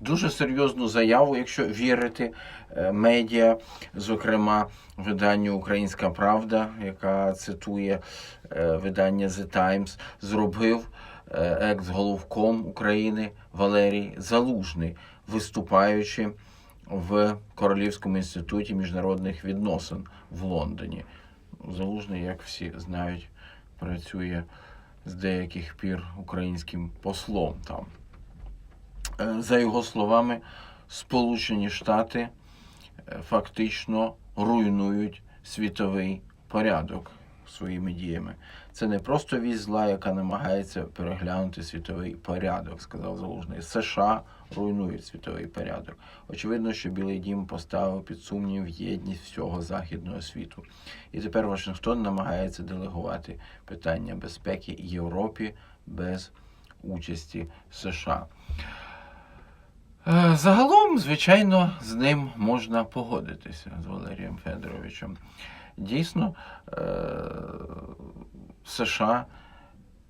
дуже серйозну заяву, якщо вірити е, медіа, зокрема виданню Українська Правда, яка цитує е, видання The Times, зробив е, екс-головком України Валерій Залужний, виступаючи в Королівському інституті міжнародних відносин в Лондоні. Залужний, як всі знають, працює з деяких пір українським послом там. Е, За його словами, Сполучені Штати е, фактично руйнують світовий порядок своїми діями. Це не просто вісь зла, яка намагається переглянути світовий порядок, сказав Залужний. США руйнують світовий порядок. Очевидно, що Білий Дім поставив під сумнів єдність всього західного світу. І тепер Вашингтон намагається делегувати питання безпеки Європі без участі США. Е, Загалом, звичайно, з ним можна погодитися з Валерієм Федоровичем. Дійсно, е, США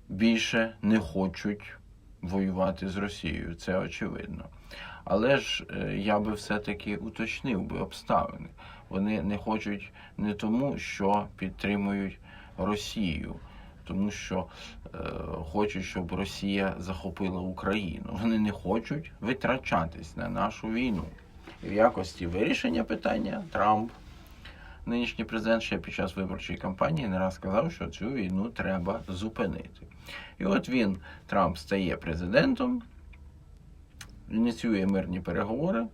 більше не хочуть воювати з Росією, це очевидно. Але ж е, я би все-таки уточнив би обставини. Вони не хочуть не тому, що підтримують Росію, тому що хочуть, щоб Росія захопила Україну. Вони не хочуть витрачатись на нашу війну. І в якості вирішення питання Трамп, нинішній президент, ще під час виборчої кампанії не раз сказав, що цю війну треба зупинити. І от він, Трамп, стає президентом, ініціює мирні переговори,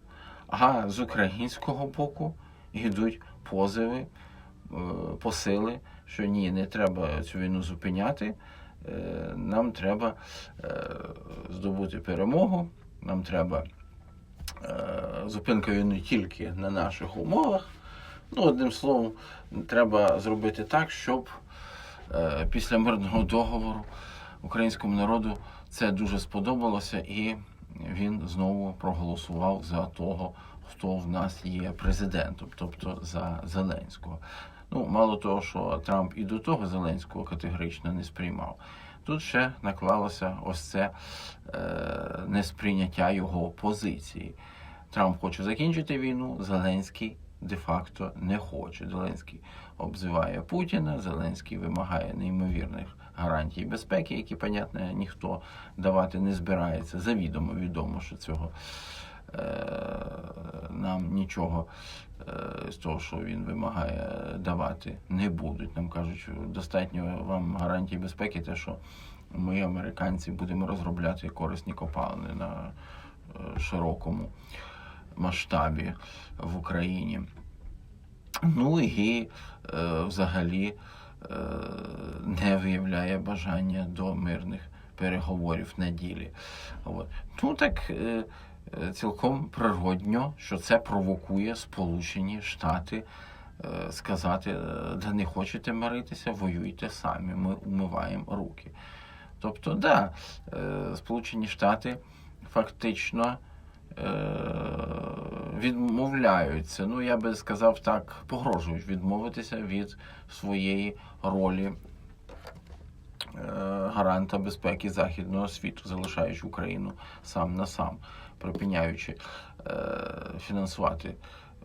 а з українського боку йдуть позови, е, посили, що ні, не треба цю війну зупиняти. Е, Нам треба е, здобути перемогу, нам треба е, зупинка війни тільки на наших умовах. Ну, одним словом, треба зробити так, щоб після мирного договору українському народу це дуже сподобалося, і він знову проголосував за того, хто в нас є президентом, тобто за Зеленського. Ну, мало того, що Трамп і до того Зеленського категорично не сприймав. Тут ще наклалося ось це е, несприйняття його позиції. Трамп хоче закінчити війну, Зеленський де-факто не хоче. Зеленський обзиває Путіна, Зеленський вимагає неймовірних гарантій безпеки, які, понятно, ніхто давати не збирається. Завідомо відомо, що цього е, нам нічого е, з того, що він вимагає давати, не будуть. Нам кажуть, достатньо вам гарантій безпеки, те, що ми, американці, будемо розробляти корисні копалини на е, широкому масштабі в Україні. Ну і е, взагалі не виявляє бажання до мирних переговорів на ділі. От. Ну так цілком природньо, що це провокує Сполучені Штати е, сказати, е, да не хочете миритися, воюйте самі, ми умиваємо руки. Тобто, да, е, Сполучені Штати фактично е, відмовляються, ну я би сказав так, погрожують відмовитися від своєї ролі е, гаранта безпеки західного світу, залишаючи Україну сам на сам, припиняючи е, фінансувати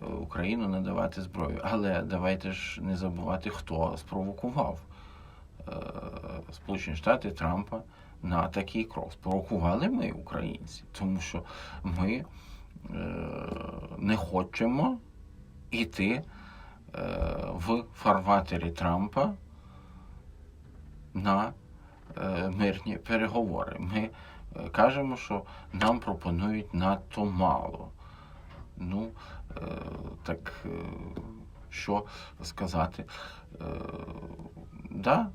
е, Україну, надавати зброю. Але давайте ж не забувати, хто спровокував е, Сполучені Штати Трампа на такий крок. Спровокували ми, українці, тому що ми е, не хочемо йти е, в фарватері Трампа на е, мирні переговори. Ми е, кажемо, що нам пропонують надто мало. Ну, е, так е, що сказати? Е, да,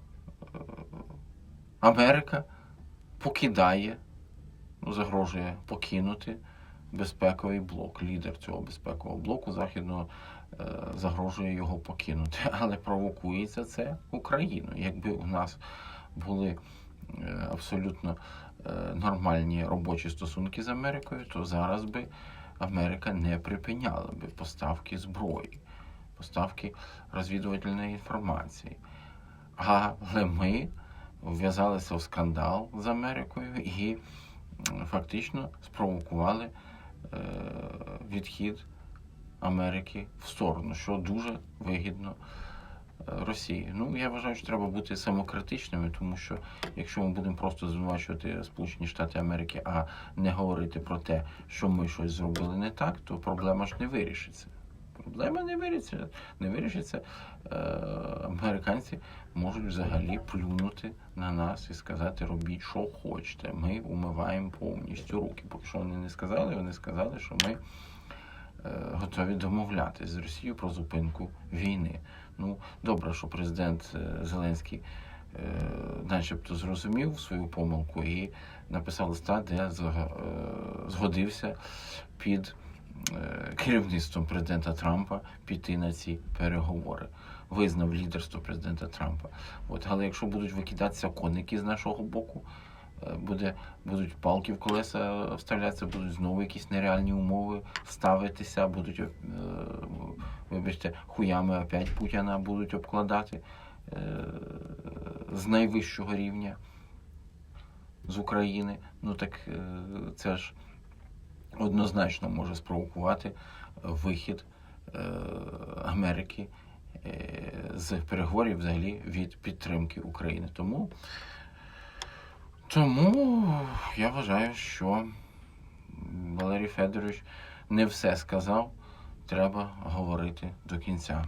е, Америка покидає, ну, загрожує покинути безпековий блок. Лідер цього безпекового блоку західного е, загрожує його покинути. Але провокується це Україною. Якби у нас були е, абсолютно е, нормальні робочі стосунки з Америкою, то зараз би Америка не припиняла би поставки зброї, поставки розвідувальної інформації. Але ми вв'язалися в скандал з Америкою і фактично спровокували е, відхід Америки в сторону, що дуже вигідно Росії. Ну, я вважаю, що треба бути самокритичними, тому що якщо ми будемо просто звинувачувати Сполучені Штати Америки, а не говорити про те, що ми щось зробили не так, то проблема ж не вирішиться. Проблема не вирішиться. Не вирішиться. Е, американці можуть взагалі плюнути на нас і сказати, робіть, що хочете. Ми умиваємо повністю руки. Поки що вони не сказали, вони сказали, що ми готові домовлятися з Росією про зупинку війни. Ну, добре, що президент е, Зеленський е, начебто зрозумів свою помилку і написав листа, де е, згодився під е, керівництвом президента Трампа піти на ці переговори. Визнав лідерство президента Трампа. От, але якщо будуть викидатися конники з нашого боку, е, буде, будуть палки в колеса вставлятися, будуть знову якісь нереальні умови ставитися, будуть, е, вибачте, хуями опять Путіна будуть обкладати е, з найвищого рівня з України. Ну так е, це ж однозначно може спровокувати вихід е, Америки е, з переговорів взагалі від підтримки України. Тому, тому я вважаю, що Валерій Федорович не все сказав, треба говорити до кінця.